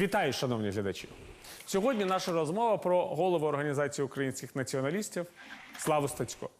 Вітаю, шановні глядачі. Сьогодні наша розмова про голову Організації українських націоналістів Славу Стацько.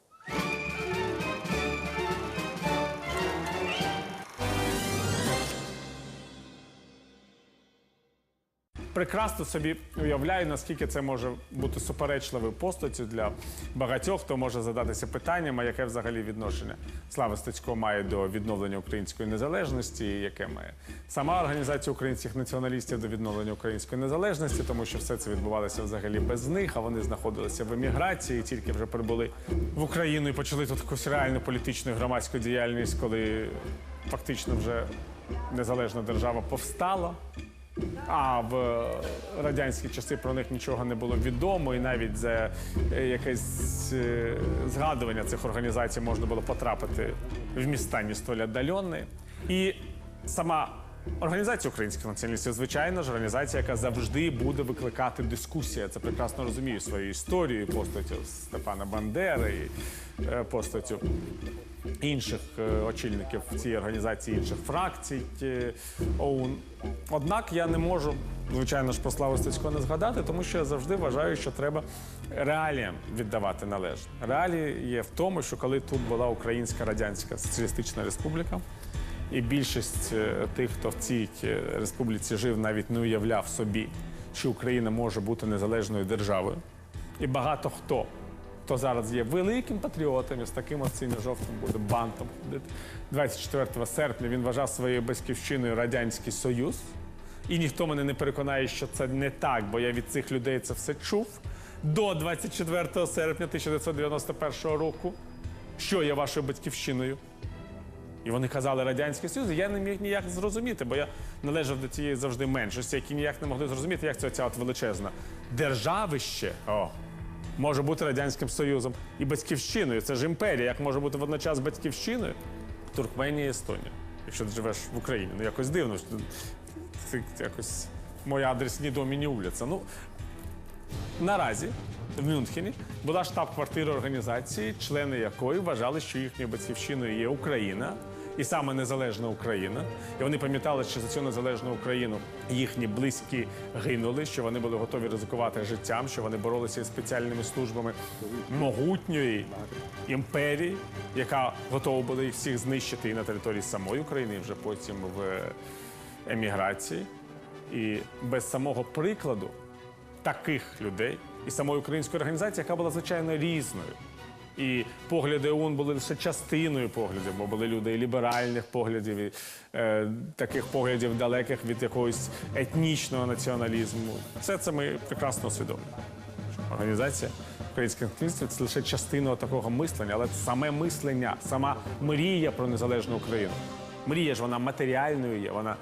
Прекрасно собі уявляю, наскільки це може бути суперечливою постаттю для багатьох, хто може задатися питанням, а яке взагалі відношення Слава Стецько має до відновлення української незалежності, яке має сама організація українських націоналістів до відновлення української незалежності, тому що все це відбувалося взагалі без них, а вони знаходилися в еміграції, тільки вже прибули в Україну і почали тут якусь реальну політичну громадську діяльність, коли фактично вже незалежна держава повстала. А в радянські часи про них нічого не було відомо, і навіть за е, якесь е, згадування цих організацій можна було потрапити в міста не столь. І сама організація українських націоналістів, звичайно ж, організація, яка завжди буде викликати дискусію. Це прекрасно розумію своєю історією, постаттю Степана Бандери, е, постаттю інших е, очільників цієї організації, інших фракцій ОУН. Однак я не можу, звичайно ж, про Славу Стецько не згадати, тому що я завжди вважаю, що треба реаліям віддавати належне. Реалії є в тому, що коли тут була Українська Радянська Соціалістична Республіка, і більшість е, тих, хто в цій е, республіці жив, навіть не уявляв собі, що Україна може бути незалежною державою. І багато хто хто зараз є великим патріотом і з таким ось жовтим буде бантом ходити. 24 серпня він вважав своєю батьківщиною Радянський Союз. І ніхто мене не переконає, що це не так, бо я від цих людей це все чув. До 24 серпня 1991 року, що є вашою батьківщиною. І вони казали Радянський Союз, я не міг ніяк зрозуміти, бо я належав до цієї завжди меншості, які ніяк не могли зрозуміти, як це ця от величезна державище. О, може бути Радянським Союзом і батьківщиною. Це ж імперія, як може бути водночас батьківщиною. Туркменія і Естонія. Якщо ти живеш в Україні, ну якось дивно, що ти якось мої адресні домі не вуляться. Ну, наразі в Мюнхені була штаб-квартира організації, члени якої вважали, що їхньою батьківщиною є Україна. І саме незалежна Україна, і вони пам'ятали, що за цю незалежну Україну їхні близькі гинули, що вони були готові ризикувати життям, що вони боролися із спеціальними службами могутньої імперії, яка готова була їх всіх знищити і на території самої України, і вже потім в еміграції. І без самого прикладу таких людей і самої української організації, яка була звичайно різною. І погляди ОУН були лише частиною поглядів, бо були люди і ліберальних поглядів, і е, таких поглядів далеких від якогось етнічного націоналізму. Все це ми прекрасно усвідомлюємо. Організація українських націоналістів це лише частина такого мислення, але саме мислення, сама мрія про незалежну Україну. Мрія ж вона матеріальною є, вона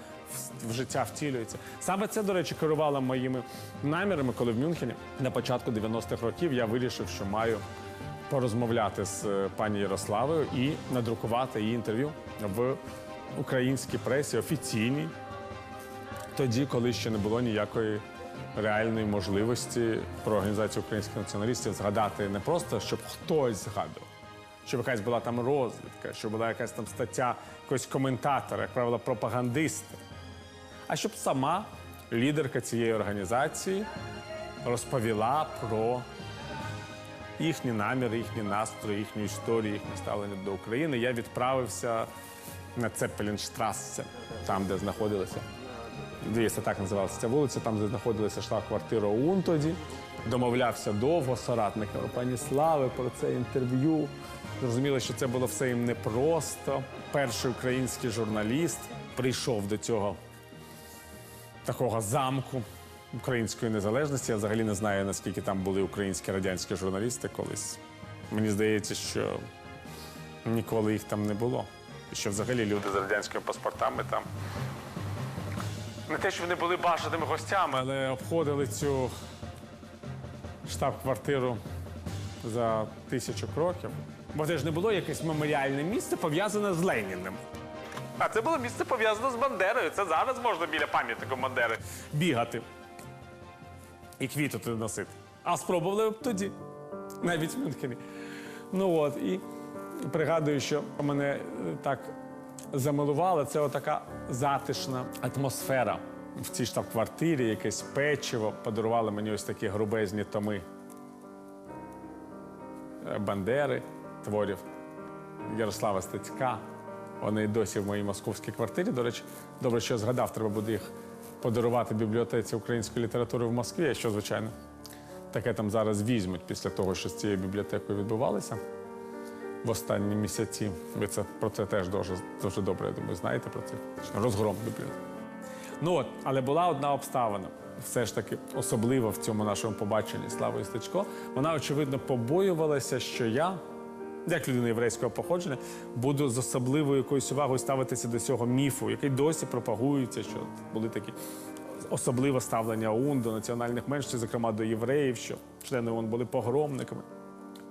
в життя втілюється. Саме це, до речі, керувало моїми намірами, коли в Мюнхені на початку 90-х років я вирішив, що маю порозмовляти з е, пані Ярославою і надрукувати її інтерв'ю в українській пресі офіційній, тоді, коли ще не було ніякої реальної можливості про організацію українських націоналістів згадати не просто, щоб хтось згадував, щоб якась була там розвідка, щоб була якась там стаття якогось коментатора, як правило, пропагандиста, а щоб сама лідерка цієї організації розповіла про їхні наміри, їхні настрої, їхню історію, їхнє ставлення до України. Я відправився на Цепелінштрассе, там, де знаходилися. Здається, так називалася ця вулиця, там, де знаходилася штаб-квартира ОУН тоді. Домовлявся довго з соратниками пані Слави про це інтерв'ю. Зрозуміло, що це було все їм непросто. Перший український журналіст прийшов до цього такого замку української незалежності. Я взагалі не знаю, наскільки там були українські радянські журналісти колись. Мені здається, що ніколи їх там не було. І що взагалі люди з радянськими паспортами там. Не те, що вони були бажаними гостями, але обходили цю штаб-квартиру за тисячу кроків. Бо це ж не було якесь меморіальне місце пов'язане з Леніним. А це було місце пов'язане з Бандерою. Це зараз можна біля пам'ятника Бандери бігати і квіти туди носити. А спробували б тоді, навіть в Мюнхені. Ну от, і пригадую, що мене е, так замилувала, це отака затишна атмосфера в цій штаб-квартирі якесь печиво, подарували мені ось такі грубезні томи е, Бандери, творів Ярослава Стецька. Вони досі в моїй московській квартирі. До речі, добре, що я згадав, треба буде їх подарувати бібліотеці української літератури в Москві, що, звичайно, таке там зараз візьмуть після того, що з цією бібліотекою відбувалося в останні місяці. Ви це про це теж дуже, дуже добре, я думаю, знаєте про це. Розгром бібліотеки. Ну от, але була одна обставина, все ж таки особлива в цьому нашому побаченні Слави Стечко. Вона, очевидно, побоювалася, що я, як людина єврейського походження, буду з особливою якоюсь увагою ставитися до цього міфу, який досі пропагується, що були такі особливе ставлення ОУН до національних меншин, зокрема до євреїв, що члени ОУН були погромниками.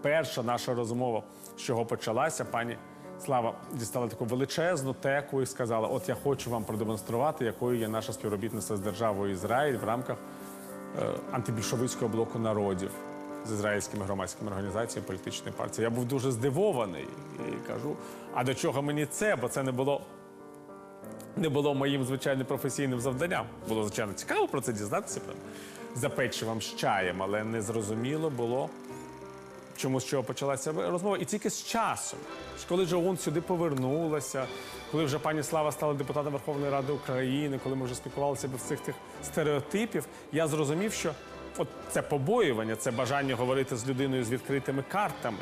Перша наша розмова, з чого почалася, пані Слава дістала таку величезну теку і сказала: От я хочу вам продемонструвати, якою є наше співробітництво з державою Ізраїль в рамках е, антибільшовицького блоку народів з ізраїльськими громадськими організаціями політичної партії. Я був дуже здивований і кажу: а до чого мені це? Бо це не було не було моїм звичайним професійним завданням. Було звичайно цікаво про це дізнатися прям, за печивом з чаєм, але не зрозуміло було, чому з чого почалася розмова. І тільки з часом, коли вже ОУН сюди повернулася, коли вже пані Слава стала депутатом Верховної Ради України, коли ми вже спілкувалися без цих тих стереотипів, я зрозумів, що от це побоювання, це бажання говорити з людиною з відкритими картами.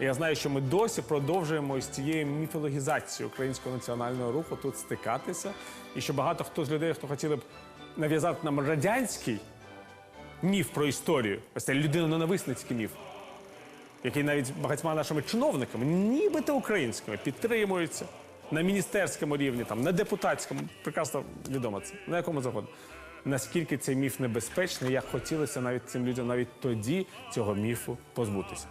Я знаю, що ми досі продовжуємо з цією міфологізацією українського національного руху тут стикатися, і що багато хто з людей, хто хотіли б нав'язати нам радянський міф про історію, ось цей людиноненависницький міф, який навіть багатьма нашими чиновниками, нібито українськими, підтримується на міністерському рівні, там, на депутатському, прекрасно відомо це, на якому завгодно наскільки цей міф небезпечний, як хотілося навіть цим людям навіть тоді цього міфу позбутися.